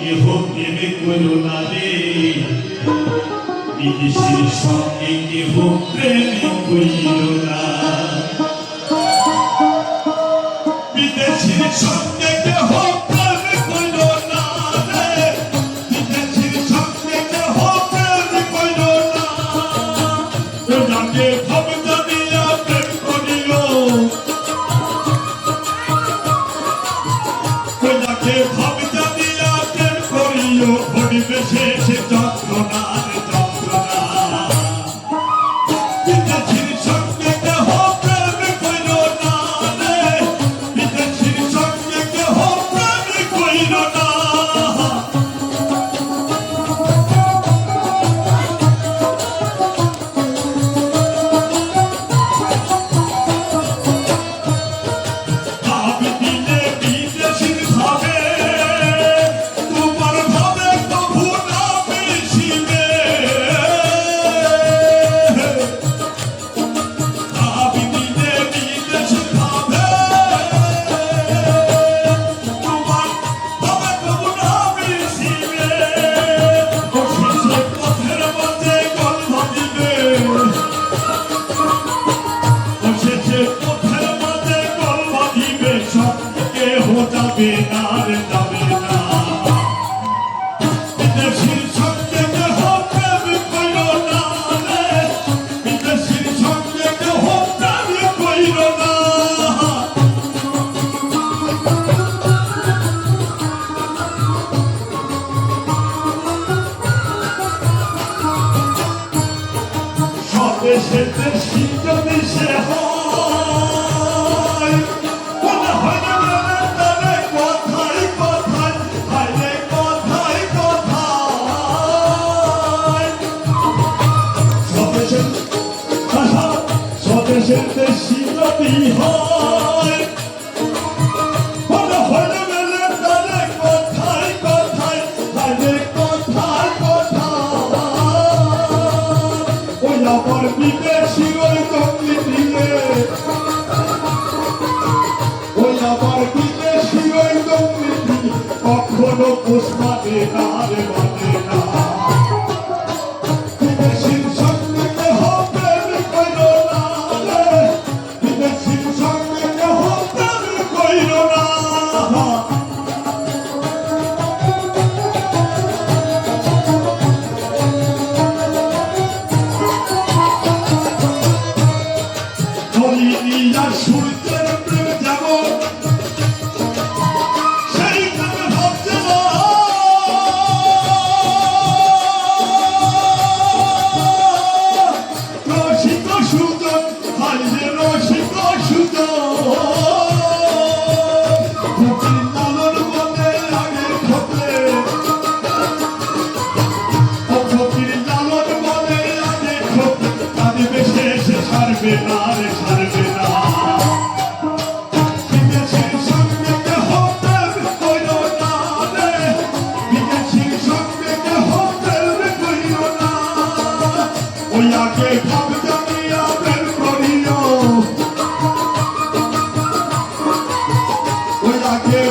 কেহ প্রেমে করো না রে। বিদেশের সঙ্গে কেহ প্রেমে করিল না। বিদেশের সঙ্গে দেশেতে সিদ্ধ দেশে Gente, she love me hard. নগর পিঠে শিবর কমলি পিঠে ওই আমার পিঠে শিবর কমলি কখনো পুষ্পাতে না। রে Aquele